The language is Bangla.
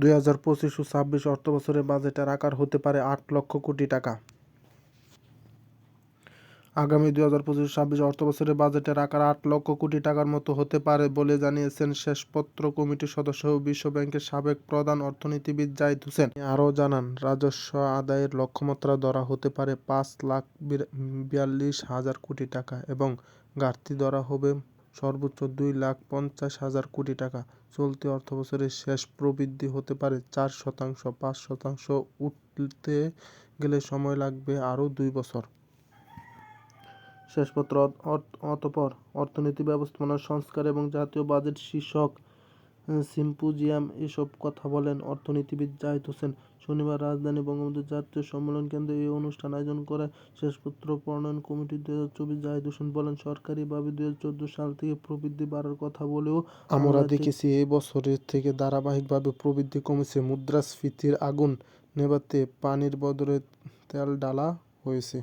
দুই হাজার পঁচিশ ও ছাব্বিশ অর্থবছরের বাজেটের আকার হতে পারে আট লক্ষ কোটি টাকা। আগামী দুই হাজার পঁচিশ ছাব্বিশ অর্থবছরের বাজেটের আকার আট লক্ষ কোটি টাকার মতো হতে পারে বলে জানিয়েছেন শেষপত্র কমিটির সদস্য ও বিশ্ব ব্যাংকের সাবেক প্রধান অর্থনীতিবিদ জাহিদ হোসেন। আরও জানান, রাজস্ব আদায়ের লক্ষ্যমাত্রা ধরা হতে পারে পাঁচ লাখ বিয়াল্লিশ হাজার কোটি টাকা এবং ঘাটতি ধরা হবে সর্বোচ্চ দুই লাখ পঞ্চাশ হাজার কোটি টাকা। চলতি অর্থবছরের শেষ প্রবৃদ্ধি হতে পারে চার শতাংশ, পাঁচ শতাংশ। উঠতে গেলে সময় লাগবে আরও দুই বছর। শেষপত্র অতপর অত- অতঃপর অর্থনীতি ব্যবস্থাপনা, সংস্কার এবং জাতীয় বাজেট শীর্ষক সিম্পোজিয়াম এসব কথা বলেন অর্থনীতিবিদ জাহিদ হোসেন। শনিবার রাজধানী বঙ্গবন্ধু জাতীয় সম্মেলন কেন্দ্রে এই অনুষ্ঠান আয়োজন করে শেষপত্র প্রণয়ন কমিটি দুই হাজার চব্বিশ জাহিদ হোসেন বলেন সরকারিভাবে দুই হাজার চোদ্দ সাল থেকে প্রবৃদ্ধি বাড়ার কথা বলেও আমরা দেখেছি এই বছরের থেকে ধারাবাহিকভাবে প্রবৃদ্ধি কমেছে। মুদ্রাস্ফীতির আগুন নেভাতে পানির বদলে তেল ঢালা হয়েছে।